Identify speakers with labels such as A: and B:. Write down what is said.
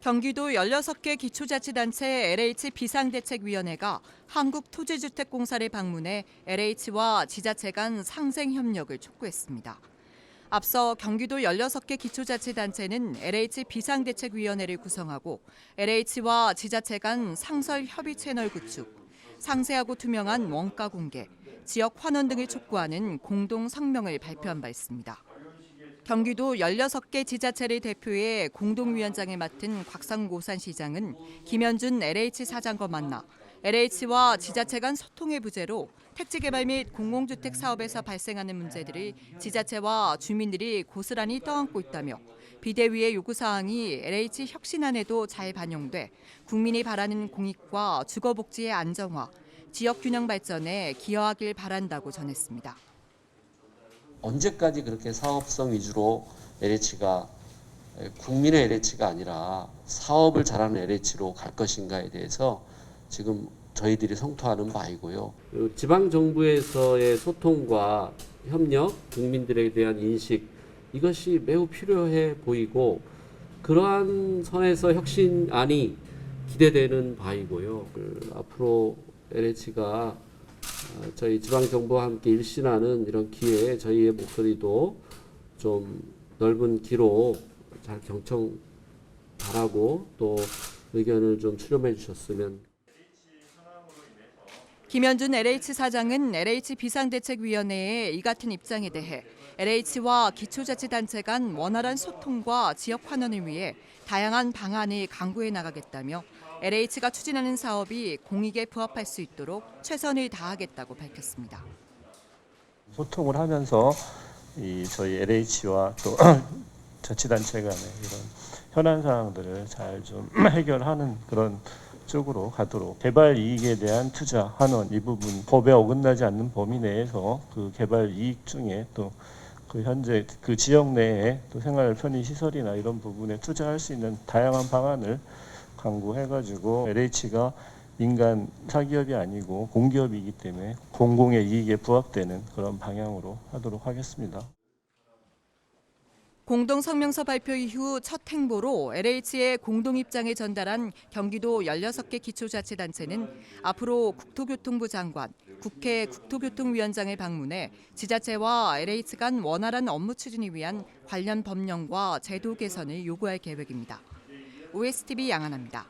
A: 경기도 16개 기초자치단체 LH 비상대책위원회가 한국토지주택공사를 방문해 LH와 지자체 간 상생 협력을 촉구했습니다. 앞서 경기도 16개 기초자치단체는 LH 비상대책위원회를 구성하고 LH와 지자체 간 상설 협의 채널 구축, 상세하고 투명한 원가 공개, 지역 환원 등을 촉구하는 공동 성명을 발표한 바 있습니다. 경기도 16개 지자체를 대표해 공동위원장을 맡은 곽상고 산 시장은 김현준 LH 사장과 만나 LH와 지자체 간 소통의 부재로 택지 개발 및 공공주택 사업에서 발생하는 문제들을 지자체와 주민들이 고스란히 떠안고 있다며 비대위의 요구 사항이 LH 혁신안에도 잘 반영돼 국민이 바라는 공익과 주거 복지의 안정화, 지역 균형 발전에 기여하길 바란다고 전했습니다.
B: 언제까지 그렇게 사업성 위주로 LH가 국민의 LH가 아니라 사업을 잘하는 LH로 갈 것인가에 대해서 지금 저희들이 성토하는 바이고요. 지방 정부에서의 소통과 협력, 국민들에 대한 인식 이것이 매우 필요해 보이고 그러한 선에서 혁신안이 기대되는 바이고요. 그 앞으로 LH가 어, 저희 지방 정부와 함께 일신하는 이런 기회에 저희의 목소리도 좀 넓은 기로 잘 경청 바라고 또 의견을 좀 수렴해 주셨으면.
A: 김현준 LH 사장은 LH 비상대책위원회의 이 같은 입장에 대해 LH와 기초자치단체 간 원활한 소통과 지역 환원을 위해 다양한 방안을 강구해 나가겠다며 LH가 추진하는 사업이 공익에 부합할 수 있도록 최선을 다하겠다고 밝혔습니다.
C: 소통을 하면서 이 저희 LH와 또 자치단체 간의 이런 현안 사항들을 잘 좀 해결하는 그런 쪽으로 가도록 개발 이익에 대한 투자 환원 이 부분 법에 어긋나지 않는 범위 내에서 그 개발 이익 중에 또 그 현재 그 지역 내에 또 생활 편의 시설이나 이런 부분에 투자할 수 있는 다양한 방안을 강구해가지고 LH가 민간 사기업이 아니고 공기업이기 때문에 공공의 이익에 부합되는 그런 방향으로 하도록 하겠습니다.
A: 공동 성명서 발표 이후 첫 행보로 LH의 공동 입장을 전달한 경기도 16개 기초자치단체는 앞으로 국토교통부 장관, 국회 국토교통위원장을 방문해 지자체와 LH 간 원활한 업무 추진을 위한 관련 법령과 제도 개선을 요구할 계획입니다. OSTV 양한합니다.